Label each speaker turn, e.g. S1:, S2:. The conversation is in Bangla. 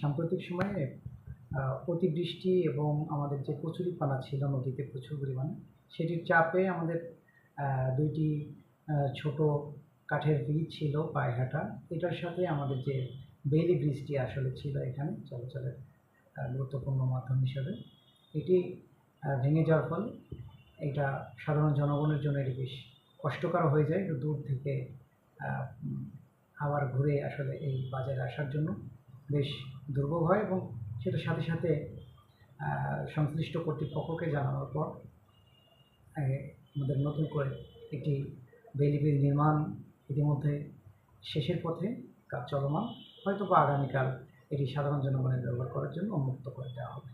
S1: সাম্প্রতিক সময়ে অতিবৃষ্টি এবং আমাদের যে কচুরিপানা ছিল নদীতে প্রচুর পরিমাণে, সেটির চাপে আমাদের দুইটি ছোট কাঠের ব্রিজ ছিল পায়হাটা এটার সাথে আমাদের যে বেলি ব্রিজটি আসলে ছিল এখানে চলাচলের গুরুত্বপূর্ণ মাধ্যম হিসাবে, এটি ভেঙে যাওয়ার ফলে এটা সাধারণ জনগণের জন্য এটি বেশ কষ্টকর হয়ে যায়। একটু দূর থেকে আবার ঘুরে আসলে এই বাজারে আসার জন্য বেশ দুর্ভোগ হয় এবং সেটার সাথে সাথে সংশ্লিষ্ট কর্তৃপক্ষকে জানানোর পর আমাদের নতুন করে একটি বেলি বিল নির্মাণ ইতিমধ্যে শেষের পথে কাজ চলমান। হয়তো বা আগামীকাল এটি সাধারণ জনগণের ব্যবহার করার জন্য উন্মুক্ত করে দেওয়া হবে।